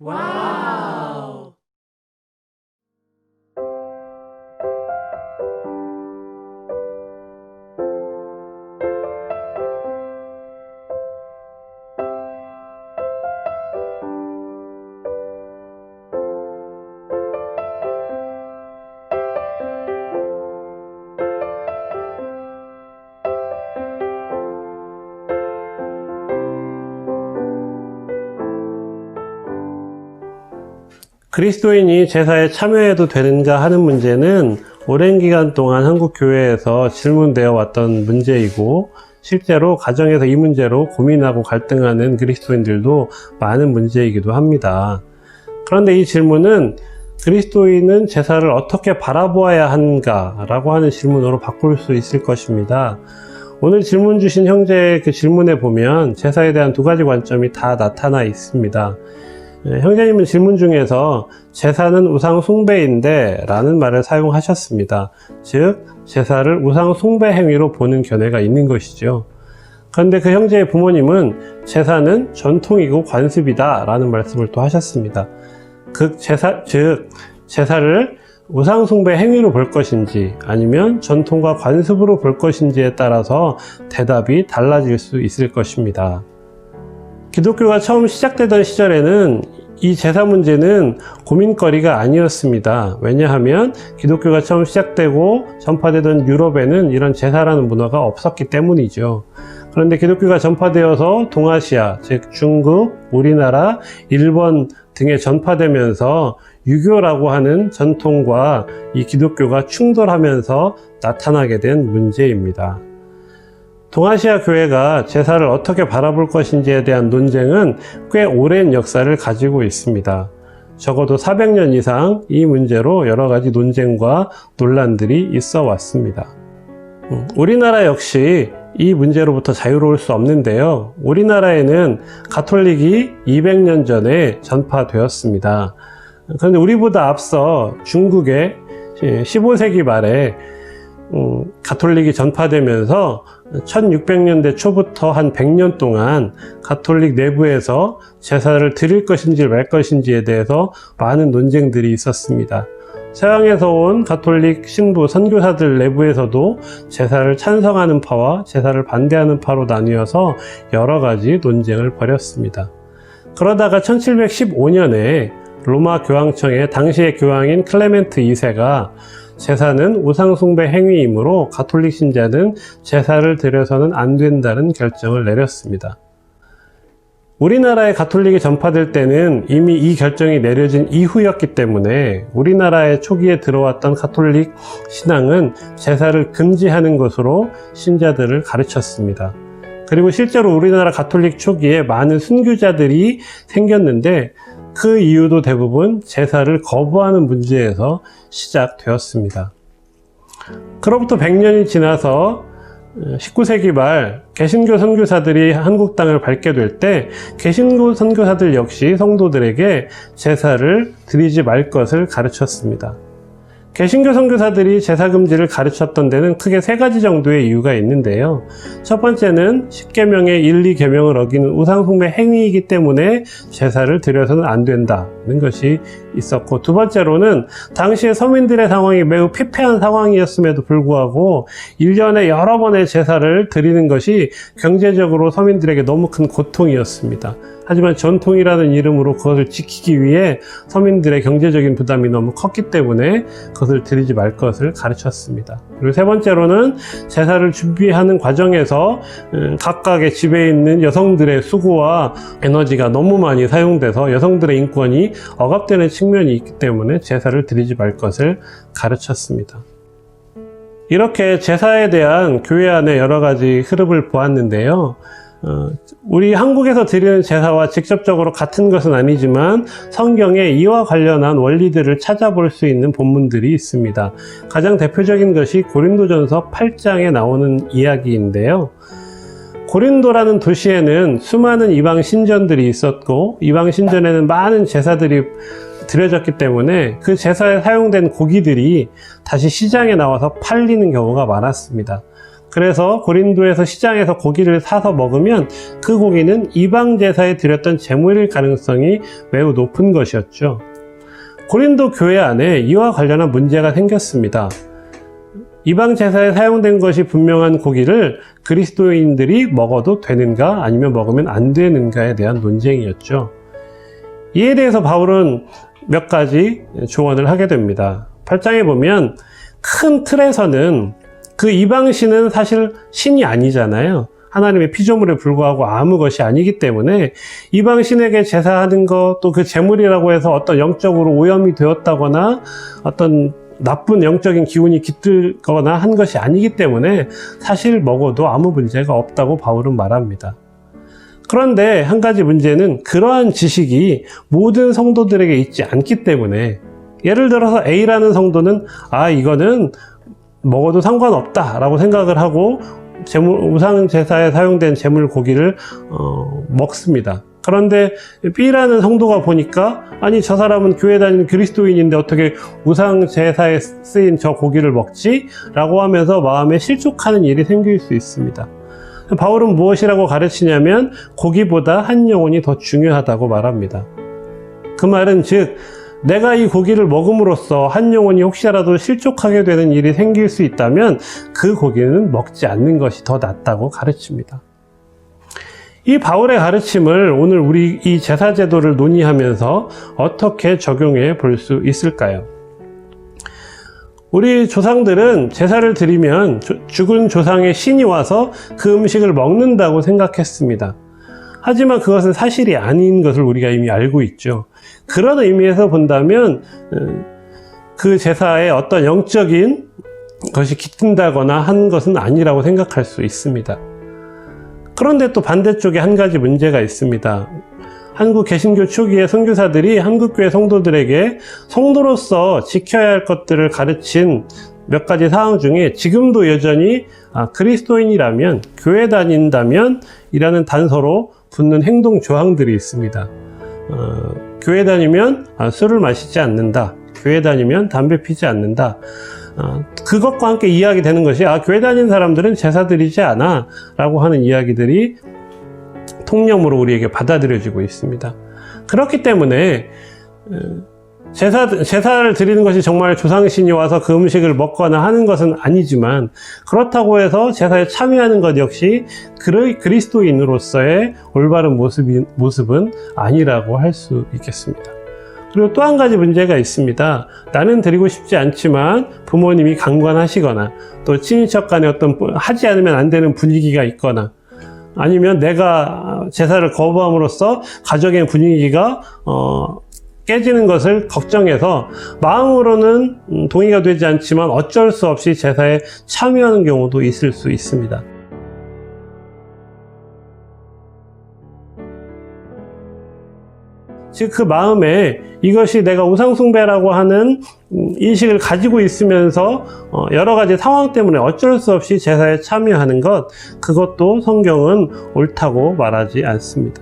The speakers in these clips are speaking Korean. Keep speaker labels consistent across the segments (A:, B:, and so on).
A: Wow! 그리스도인이 제사에 참여해도 되는가 하는 문제는 오랜 기간 동안 한국 교회에서 질문되어 왔던 문제이고 실제로 가정에서 이 문제로 고민하고 갈등하는 그리스도인들도 많은 문제이기도 합니다. 그런데 이 질문은 그리스도인은 제사를 어떻게 바라보아야 하는가 라고 하는 질문으로 바꿀 수 있을 것입니다. 오늘 질문 주신 형제의 그 질문에 보면 제사에 대한 두 가지 관점이 다 나타나 있습니다. 예, 형제님은 질문 중에서 제사는 우상 숭배인데 라는 말을 사용하셨습니다. 즉, 제사를 우상 숭배 행위로 보는 견해가 있는 것이죠. 그런데 그 형제의 부모님은 제사는 전통이고 관습이다 라는 말씀을 또 하셨습니다. 그 제사, 즉, 제사를 우상 숭배 행위로 볼 것인지 아니면 전통과 관습으로 볼 것인지에 따라서 대답이 달라질 수 있을 것입니다. 기독교가 처음 시작되던 시절에는 이 제사 문제는 고민거리가 아니었습니다. 왜냐하면 기독교가 처음 시작되고 전파되던 유럽에는 이런 제사라는 문화가 없었기 때문이죠. 그런데 기독교가 전파되어서 동아시아, 즉 중국, 우리나라, 일본 등에 전파되면서 유교라고 하는 전통과 이 기독교가 충돌하면서 나타나게 된 문제입니다. 동아시아 교회가 제사를 어떻게 바라볼 것인지에 대한 논쟁은 꽤 오랜 역사를 가지고 있습니다. 적어도 400년 이상 이 문제로 여러 가지 논쟁과 논란들이 있어 왔습니다. 음, 우리나라 역시 이 문제로부터 자유로울 수 없는데요. 우리나라에는 가톨릭이 200년 전에 전파되었습니다. 그런데 우리보다 앞서 중국에 15세기 말에 음, 가톨릭이 전파되면서 1600년대 초부터 한 100년 동안 가톨릭 내부에서 제사를 드릴 것인지 말 것인지에 대해서 많은 논쟁들이 있었습니다. 서양에서 온 가톨릭 신부 선교사들 내부에서도 제사를 찬성하는 파와 제사를 반대하는 파로 나뉘어서 여러 가지 논쟁을 벌였습니다. 그러다가 1715년에 로마 교황청의 당시의 교황인 클레멘트 2세가 제사는 우상숭배 행위이므로 가톨릭 신자는 제사를 드려서는 안 된다는 결정을 내렸습니다. 우리나라의 가톨릭이 전파될 때는 이미 이 결정이 내려진 이후였기 때문에 우리나라의 초기에 들어왔던 가톨릭 신앙은 제사를 금지하는 것으로 신자들을 가르쳤습니다. 그리고 실제로 우리나라 가톨릭 초기에 많은 순교자들이 생겼는데 그 이유도 대부분 제사를 거부하는 문제에서 시작되었습니다. 그로부터 100년이 지나서 19세기 말 개신교 선교사들이 한국 땅을 밟게 될 때 개신교 선교사들 역시 성도들에게 제사를 드리지 말 것을 가르쳤습니다. 개신교 선교사들이 제사 금지를 가르쳤던 데는 크게 세 가지 정도의 이유가 있는데요. 첫 번째는 10계명의 1, 2계명을 어기는 우상 숭배 행위이기 때문에 제사를 드려서는 안 된다는 것이 있었고 두 번째로는 당시의 서민들의 상황이 매우 피폐한 상황이었음에도 불구하고 1년에 여러 번의 제사를 드리는 것이 경제적으로 서민들에게 너무 큰 고통이었습니다. 하지만 전통이라는 이름으로 그것을 지키기 위해 서민들의 경제적인 부담이 너무 컸기 때문에 그것을 드리지 말 것을 가르쳤습니다. 그리고 세 번째로는 제사를 준비하는 과정에서 음, 각각의 집에 있는 여성들의 수고와 에너지가 너무 많이 사용돼서 여성들의 인권이 억압되는 측면이 있기 때문에 제사를 드리지 말 것을 가르쳤습니다. 이렇게 제사에 대한 교회 안의 여러 가지 흐름을 보았는데요. 어, 우리 한국에서 드리는 제사와 직접적으로 같은 것은 아니지만 성경에 이와 관련한 원리들을 찾아볼 수 있는 본문들이 있습니다. 가장 대표적인 것이 고린도전서 8장에 나오는 이야기인데요. 고린도라는 도시에는 수많은 이방 신전들이 있었고 이방 신전에는 많은 제사들이 드려졌기 때문에 그 제사에 사용된 고기들이 다시 시장에 나와서 팔리는 경우가 많았습니다. 그래서 고린도에서 시장에서 고기를 사서 먹으면 그 고기는 이방 제사에 드렸던 제물일 가능성이 매우 높은 것이었죠. 고린도 교회 안에 이와 관련한 문제가 생겼습니다. 이방 제사에 사용된 것이 분명한 고기를 그리스도인들이 먹어도 되는가 아니면 먹으면 안 되는가에 대한 논쟁이었죠. 이에 대해서 바울은 몇 가지 조언을 하게 됩니다. 8장에 보면 큰 틀에서는 그 이방신은 사실 신이 아니잖아요. 하나님의 피조물에 불과하고 아무 것이 아니기 때문에 이방신에게 제사하는 것, 또 그 제물이라고 해서 어떤 영적으로 오염이 되었다거나 어떤 나쁜 영적인 기운이 깃들거나 한 것이 아니기 때문에 사실 먹어도 아무 문제가 없다고 바울은 말합니다. 그런데 한 가지 문제는 그러한 지식이 모든 성도들에게 있지 않기 때문에 예를 들어서 A라는 성도는 아 이거는 먹어도 상관없다라고 생각을 하고 제물, 우상 제사에 사용된 제물 고기를 어, 먹습니다. 그런데 B라는 성도가 보니까 아니 저 사람은 교회 다니는 그리스도인인데 어떻게 우상 제사에 쓰인 저 고기를 먹지? 라고 하면서 마음에 실족하는 일이 생길 수 있습니다. 바울은 무엇이라고 가르치냐면 고기보다 한 영혼이 더 중요하다고 말합니다. 그 말은 즉 내가 이 고기를 먹음으로써 한 영혼이 혹시라도 실족하게 되는 일이 생길 수 있다면 그 고기는 먹지 않는 것이 더 낫다고 가르칩니다. 이 바울의 가르침을 오늘 우리 이 제사제도를 논의하면서 어떻게 적용해 볼 수 있을까요? 우리 조상들은 제사를 드리면 조- 죽은 조상의 신이 와서 그 음식을 먹는다고 생각했습니다. 하지만 그것은 사실이 아닌 것을 우리가 이미 알고 있죠. 그런 의미에서 본다면 어, 그 제사에 어떤 영적인 것이 깃든다거나 한 것은 아니라고 생각할 수 있습니다. 그런데 또 반대쪽에 한 가지 문제가 있습니다. 한국 개신교 초기의 선교사들이 한국교회 성도들에게 성도로서 지켜야 할 것들을 가르친 몇 가지 사항 중에 지금도 여전히 아, 그리스도인이라면 교회 다닌다면 이라는 단서로 붙는 행동 조항들이 있습니다. 어, 교회 다니면 아, 술을 마시지 않는다. 교회 다니면 담배 피지 않는다. 어, 그것과 함께 이야기 되는 것이 아 교회 다니는 사람들은 제사 드리지 않아 라고 하는 이야기들이 통념으로 우리에게 받아들여지고 있습니다. 그렇기 때문에 어, 제사, 제사를 드리는 것이 정말 조상신이 와서 그 음식을 먹거나 하는 것은 아니지만 그렇다고 해서 제사에 참여하는 것 역시 그리- 그리스도인으로서의 올바른 모습이, 모습은 아니라고 할 수 있겠습니다. 그리고 또 한 가지 문제가 있습니다. 나는 드리고 싶지 않지만 부모님이 강권하시거나 또 친인척 간에 어떤 부- 하지 않으면 안 되는 분위기가 있거나 아니면 내가 제사를 거부함으로써 가정의 분위기가 어, 깨지는 것을 걱정해서 마음으로는 음, 동의가 되지 않지만 어쩔 수 없이 제사에 참여하는 경우도 있을 수 있습니다. 즉 그 마음에 이것이 내가 우상숭배라고 하는 음, 인식을 가지고 있으면서 어, 여러 가지 상황 때문에 어쩔 수 없이 제사에 참여하는 것 그것도 성경은 옳다고 말하지 않습니다.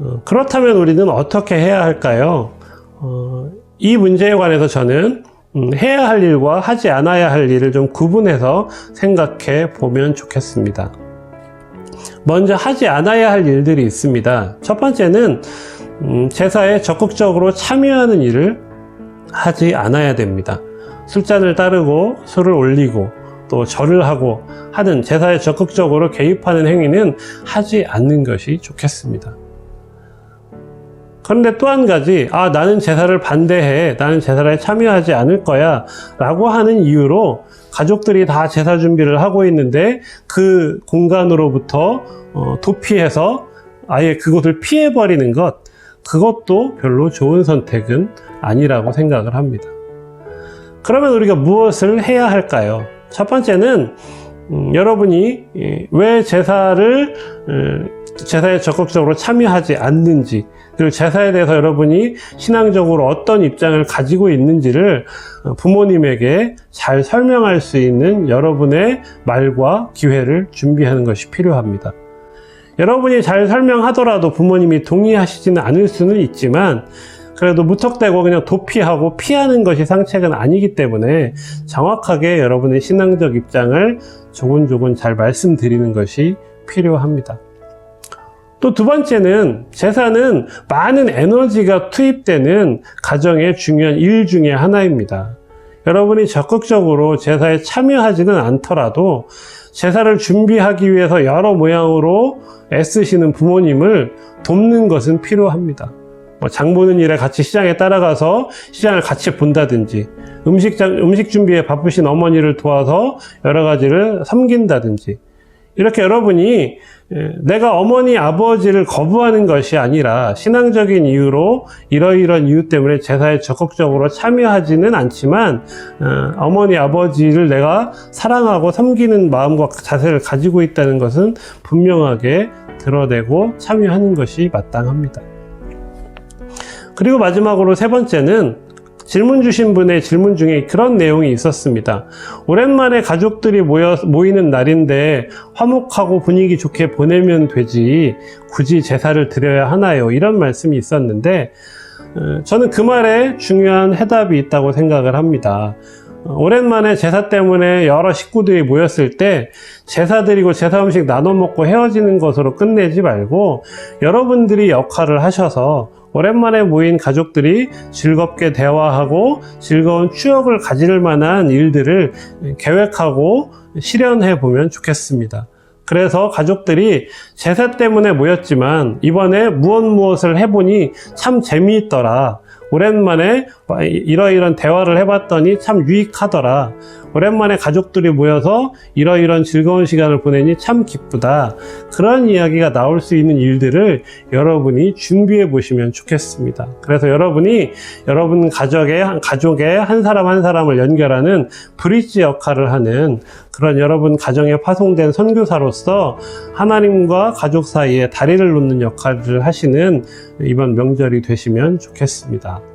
A: 어, 그렇다면 우리는 어떻게 해야 할까요? 어, 이 문제에 관해서 저는 음, 해야 할 일과 하지 않아야 할 일을 좀 구분해서 생각해 보면 좋겠습니다. 먼저 하지 않아야 할 일들이 있습니다. 첫 번째는 음, 제사에 적극적으로 참여하는 일을 하지 않아야 됩니다. 술잔을 따르고 술을 올리고 또 절을 하고 하는 제사에 적극적으로 개입하는 행위는 하지 않는 것이 좋겠습니다. 그런데 또 한 가지, 아, 나는 제사를 반대해. 나는 제사에 참여하지 않을 거야. 라고 하는 이유로 가족들이 다 제사 준비를 하고 있는데 그 공간으로부터 어, 도피해서 아예 그곳을 피해버리는 것, 그것도 별로 좋은 선택은 아니라고 생각을 합니다. 그러면 우리가 무엇을 해야 할까요? 첫 번째는 음, 여러분이 예, 왜 제사를 어, 제사에 적극적으로 참여하지 않는지 그리고 제사에 대해서 여러분이 신앙적으로 어떤 입장을 가지고 있는지를 어, 부모님에게 잘 설명할 수 있는 여러분의 말과 기회를 준비하는 것이 필요합니다. 여러분이 잘 설명하더라도 부모님이 동의하시지는 않을 수는 있지만 그래도 무턱대고 그냥 도피하고 피하는 것이 상책은 아니기 때문에 정확하게 여러분의 신앙적 입장을 조곤조곤 잘 말씀드리는 것이 필요합니다. 또 두 번째는 제사는 많은 에너지가 투입되는 가정의 중요한 일 중에 하나입니다. 여러분이 적극적으로 제사에 참여하지는 않더라도 제사를 준비하기 위해서 여러 모양으로 애쓰시는 부모님을 돕는 것은 필요합니다. 뭐 장보는 일에 같이 시장에 따라가서 시장을 같이 본다든지 음식, 음식 준비에 바쁘신 어머니를 도와서 여러 가지를 섬긴다든지 이렇게 여러분이 내가 어머니 아버지를 거부하는 것이 아니라 신앙적인 이유로 이러이런 이유 때문에 제사에 적극적으로 참여하지는 않지만 어머니 아버지를 내가 사랑하고 섬기는 마음과 자세를 가지고 있다는 것은 분명하게 드러내고 참여하는 것이 마땅합니다. 그리고 마지막으로 세 번째는 질문 주신 분의 질문 중에 그런 내용이 있었습니다. 오랜만에 가족들이 모여, 모이는 날인데 화목하고 분위기 좋게 보내면 되지 굳이 제사를 드려야 하나요? 이런 말씀이 있었는데 어, 저는 그 말에 중요한 해답이 있다고 생각을 합니다. 오랜만에 제사 때문에 여러 식구들이 모였을 때 제사 드리고 제사 음식 나눠 먹고 헤어지는 것으로 끝내지 말고 여러분들이 역할을 하셔서 오랜만에 모인 가족들이 즐겁게 대화하고 즐거운 추억을 가질 만한 일들을 계획하고 실현해 보면 좋겠습니다. 그래서 가족들이 제사 때문에 모였지만 이번에 무엇 무엇을 해보니 참 재미있더라. 오랜만에 이러이런 대화를 해봤더니 참 유익하더라. 오랜만에 가족들이 모여서 이러이런 즐거운 시간을 보내니 참 기쁘다. 그런 이야기가 나올 수 있는 일들을 여러분이 준비해 보시면 좋겠습니다. 그래서 여러분이 여러분 가족의, 가족의 한 사람 한 사람을 연결하는 브릿지 역할을 하는 그런 여러분 가정에 파송된 선교사로서 하나님과 가족 사이에 다리를 놓는 역할을 하시는 이번 명절이 되시면 좋겠습니다.